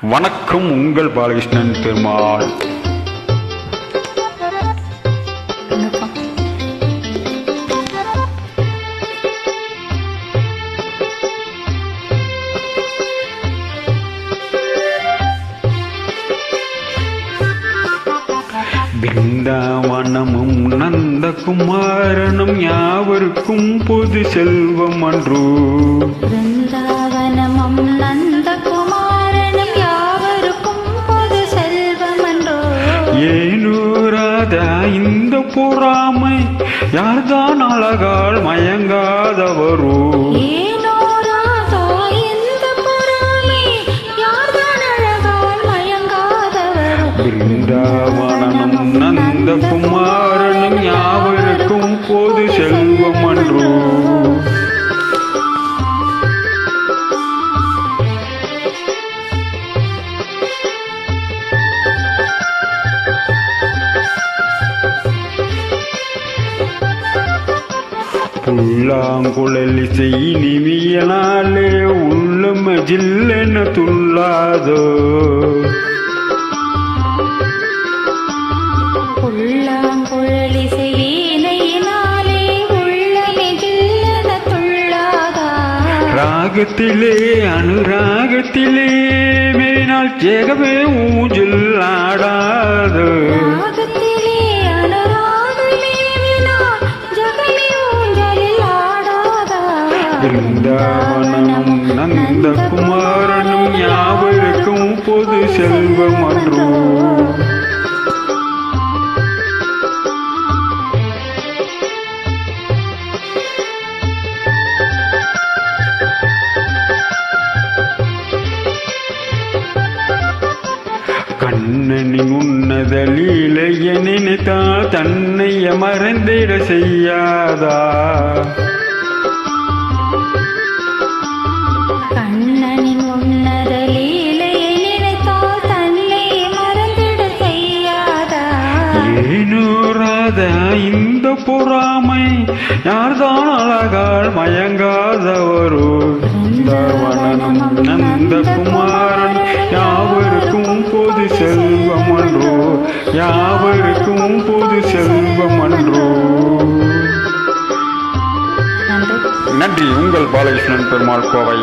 வணக்கம் உங்கள் பாலகிருஷ்ணன் பெருமாள். வணக்கம் பிருந்தாவனமும் நந்தகுமாரனும் யாவருக்கும் பொது செல்வம் அன்றோ. பிருந்தாவனமும் இந்த பொறாமை யார்தான் அழகால் மயங்காதவரோ? ஏனோ ராதா இந்த புல்லாங்குழல் இசை இனிமையனாலே உள்ளம் ஜில்லென துள்ளாதோ? ராகத்திலே அனுராகத்திலே மேனால் ஜெகமே ஊஞ்சல் ஆடாதோ? நந்த குமாரனு யாவருக்கும் பொது செல்வம் அன்றோ கண்ணனின் உன்னத லீலைய நினைத்தால் தன்னைய மறந்திட செய்யாதா? இந்த பொறாமை யார்தான் அழகால் மயங்காதவரோ பிருந்தாவனம் நந்தகுமாரன் யாவருக்கும் பொது செல்வம் அன்றோ யாவருக்கும் பொது செல்வம் அன்றோ நன்றி. நன்றி. உங்கள் பாலகிருஷ்ணன் பெருமாள் கோவை.